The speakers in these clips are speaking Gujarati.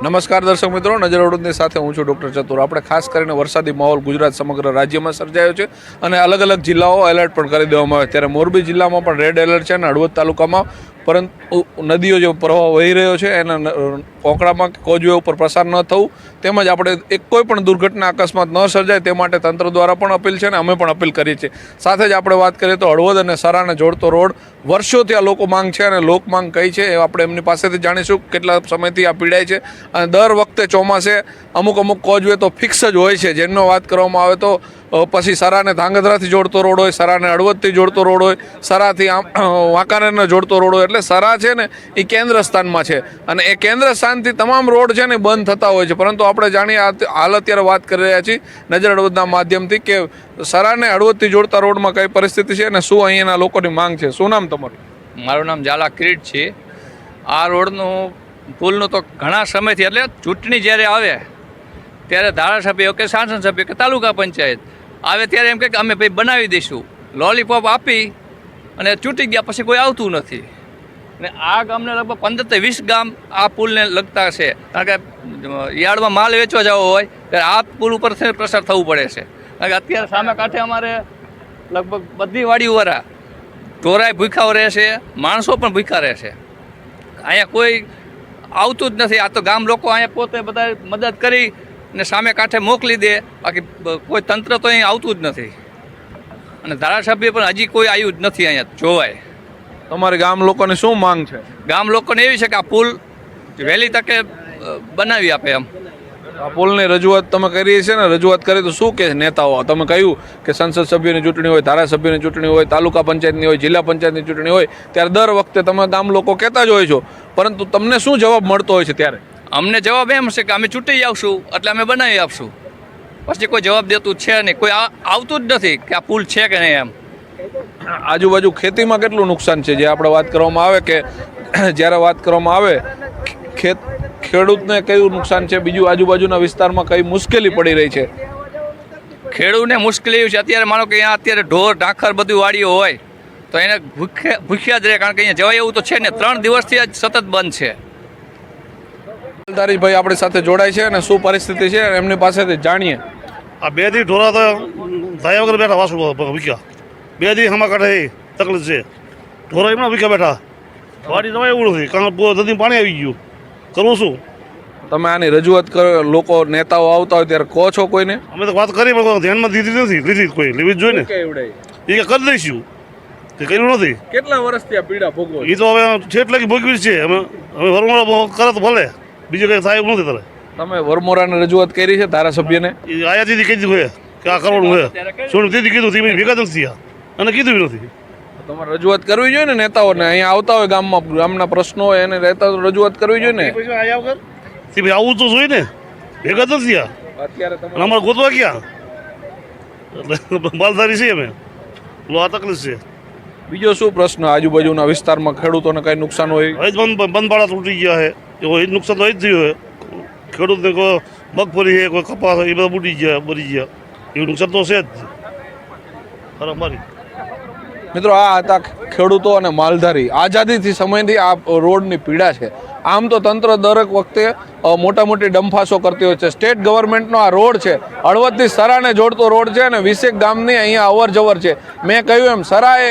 નમસ્કાર દર્શક મિત્રો, નજર અવડુદની સાથે હું છું ડૉક્ટર ચતુર. આપણે ખાસ કરીને વરસાદી માહોલ ગુજરાત સમગ્ર રાજ્યમાં સર્જાયો છે અને અલગ અલગ જિલ્લાઓ એલર્ટ પણ કરી દેવામાં આવે. ત્યારે મોરબી જિલ્લામાં પણ રેડ એલર્ટ છે અને હળવદ તાલુકામાં પરંતુ નદીઓ જે પ્રવાહ વહી રહ્યો છે, એના કોકડામાં કોજવે ઉપર પ્રસાર ન થવું, તેમજ આપણે એક કોઈ પણ દુર્ઘટના અકસ્માત ન સર્જાય, તે માટે તંત્ર દ્વારા પણ અપીલ છે અને અમે પણ અપીલ કરીએ છીએ. સાથે જ આપણે વાત કરીએ તો હળવદ અને સરાને જોડતો રોડ વર્ષોથી આ લોકો માંગ છે અને લોક માંગ કઈ છે એ આપણે એમની પાસેથી જાણીશું કેટલા સમયથી આ પીડાય છે. અને દર વખતે ચોમાસે અમુક અમુક કોજવે તો ફિક્સ જ હોય છે. જેમનો વાત કરવામાં આવે તો પછી સરાને ધાંગધ્રાથી જોડતો રોડ હોય, સરાને હળવદથી જોડતો રોડ હોય, સરાથી આમ વાંકાનેરને જોડતો રોડ હોય. એટલે સરા છે ને, એ કેન્દ્ર સ્થાનમાં છે. અને એ કેન્દ્ર સ્થાનથી તમામ રોડ છે ને, બંધ થતા હોય છે. પરંતુ આપણે જાણીએ હાલ અત્યારે વાત કરી રહ્યા છીએ નજર હળવદના માધ્યમથી કે સરાને હળવદથી જોડતા રોડમાં કઈ પરિસ્થિતિ છે અને શું અહીંયાના લોકોની માંગ છે? શું નામ તમારું? મારું નામ ઝાલા કિરીટ છે. આ રોડનું પુલનું તો ઘણા સમયથી, એટલે ચૂંટણી જ્યારે આવે, ત્યારે ધારાસભ્ય કે સાંસદ સભ્ય કે તાલુકા પંચાયત આવે ત્યારે એમ કે અમે ભાઈ બનાવી દઈશું. લોલીપોપ આપી અને ચૂંટી ગયા, પછી કોઈ આવતું નથી. અને આ ગામને લગભગ પંદરથી વીસ ગામ આ પુલને લગતા છે. કારણ કે યાર્ડમાં માલ વેચવા જવો હોય, ત્યારે આ પુલ ઉપરથી પ્રસાર થવું પડે છે. કારણ કે અત્યારે સામે કાંઠે અમારે લગભગ બધી વાડીઓવાળા ઢોરાય ભૂખાઓ રહે છે, માણસો પણ ભૂખા રહે છે. અહીંયા કોઈ આવતું જ નથી. આ તો ગામ લોકો અહીંયા પોતે બધા મદદ કરી ને સામે કાંઠે મોકલી દે. બાકી કોઈ તંત્ર તો અહીં આવતું જ નથી. અને ધારાસભ્ય પણ હજી કોઈ આવ્યું જ નથી અહીંયા જોવાય. તમારે ગામ લોકોની શું માંગ છે? ગામ લોકોને એવી છે કે આ પુલ વહેલી તકે બનાવી આપે એમ. આ પુલની રજૂઆત તમે કરી છે ને રજૂઆત કરી તો શું કે નેતાઓ? તમે કહ્યું કે સંસદ સભ્યની ચૂંટણી હોય ધારાસભ્યની ચૂંટણી હોય તાલુકા પંચાયતની હોય જિલ્લા પંચાયતની ચૂંટણી હોય ત્યારે દર વખતે તમે ગામ લોકો કહેતા જ હોય છો. પરંતુ તમને શું જવાબ મળતો હોય છે ત્યારે? અમને જવાબ એમ છે કે અમે ચૂંટી આવશું એટલે અમે બનાવી આપશું. પછી કોઈ જવાબ દેતું છે નહીં. કોઈ આવતું જ નથી કે આ પુલ છે કે નહીં એમ. આજુબાજુ ખેતીમાં કેટલું નુકસાન છે? જે આપણે વાત કરવામાં આવે કે જ્યારે વાત કરવામાં આવે ખેત ખેડૂતને કયું નુકસાન છે? બીજું આજુબાજુના વિસ્તારમાં કઈ મુશ્કેલી પડી રહી છે? ખેડૂતને મુશ્કેલી એવી છે. અત્યારે માનો કે અહીંયા અત્યારે ઢોર ઢાંખર બધું વાડીઓ હોય તો એને ભૂખ્યા ભૂખ્યા જ રહે. કારણ કે અહીંયા જવાય એવું તો છે ને ત્રણ દિવસથી જ સતત બંધ છે. ભાઈ આપણી સાથે જોડાય છે અને શું પરિસ્થિતિ છે એમની પાસેથી જાણીએ. આ બે દી ઢોરા તો થયા વગર બેઠા વાસુ વિક્યા. બે દી હમા કાઢે તકલીફ છે. ઢોરા એમના વિક્યા બેઠા. વાડી જવાય એવું નથી કારણ કે નદી પાણી આવી ગયું. કરવું શું? તમે આની રજૂઆત કરો લોકો નેતાઓ આવતા હોય ત્યારે કહો છો કોઈને? અમે તો વાત કરી પણ ધ્યાનમાં દીધી નથી લીધી કોઈ લેવી જ જોઈએ ને એ કે કરી દઈશું. તે કર્યું નથી. કેટલા વર્ષથી આ પીડા ભોગવો એ તો હવે છેટ લગી ભોગવી જ છે. અમે હવે વરમાળા કરે તો ભલે. બીજું કંઈ સાહેબ નથી તારે. તમે વરમોરાને રજૂઆત કરી છે ધારાસભ્યને? એ આયા દીદી કહી દીધું હોય કે આ કરવાનું હોય શું દીદી કીધું થી ભેગા નથી અને કીધું બી નથી. તમારે રજૂઆત કરવી જોઈએ ને નેતાઓને? અહીંયા આવતા હોય ગામમાં ગામના પ્રશ્નો હોય એને રહેતા રજૂઆત કરવી જોઈએ ને? તે ભાઈ આવું તો જોઈએ ને. ભેગા જ થયા. અમારે ગોતવા ક્યાં? એટલે માલધારી છીએ અમે. લો આ તકલીફ છે. બીજો શું પ્રશ્ન? આજુબાજુના વિસ્તારમાં ખેડૂતોને કઈ નુકસાન હોય? બંધ બંધ ભાડા તૂટી ગયા છે. એ નુકસાન તો એ જ થયું. ખેડૂતને કોઈ મગફળી છે, કોઈ કપાસ એ બધા બુડી ગયા, મરી ગયા. એવું નુકસાન તો છે જ. બરાબર મિત્રો, આ હતા ખેડૂતો અને માલધારી. આઝાદીથી સમયથી આ રોડની પીડા છે. આમ તો તંત્ર દરેક વખતે મોટા મોટી ડંફાસો કરતી હોય છે. સ્ટેટ ગવર્મેન્ટનો આ રોડ છે. હળવદથી સરાને જોડતો રોડ છે અને વીસેક ગામની અહીંયા અવર જવર છે. મેં કહ્યું એમ સરા એ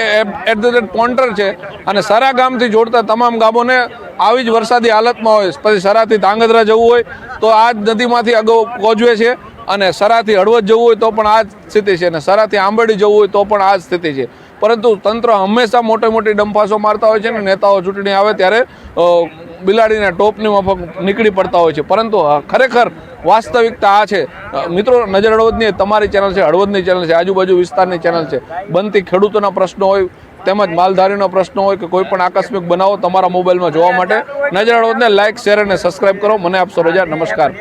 એટ ધ રેટ પોન્ટર છે અને સરા ગામથી જોડતા તમામ ગામોને આવી જ વરસાદી હાલતમાં હોય, પછી સરાથી ધાંગધ્રા જવું હોય, તો આ જ નદીમાંથી અગાઉ કોજવે છે અને સરાથી હળવદ જવું હોય તો પણ આ જ સ્થિતિ છે અને સરાથી આંબેડી જવું હોય તો પણ આ જ સ્થિતિ છે. પરંતુ તંત્ર હંમેશા મોટી મોટી ડંફાસો મારતા હોય છે અને નેતાઓ ચૂંટણી આવે ત્યારે બિલાડીના ટોપની માફક નીકળી પડતા હોય છે. પરંતુ ખરેખર વાસ્તવિકતા આ છે. મિત્રો, નજર હળવદની, તમારી ચેનલ છે, હળવદની ચેનલ છે, આજુબાજુ વિસ્તારની ચેનલ છે. બનતી ખેડૂતોના પ્રશ્નો હોય તેમજ માલધારીનો પ્રશ્નો હોય કે કોઈ પણ આકસ્મિક બનાવો તમારા મોબાઈલમાં જોવા માટે. નજર હળવદને લાઇક શેર અને સબસ્ક્રાઇબ કરો. મને આપશો રજા નમસ્કાર.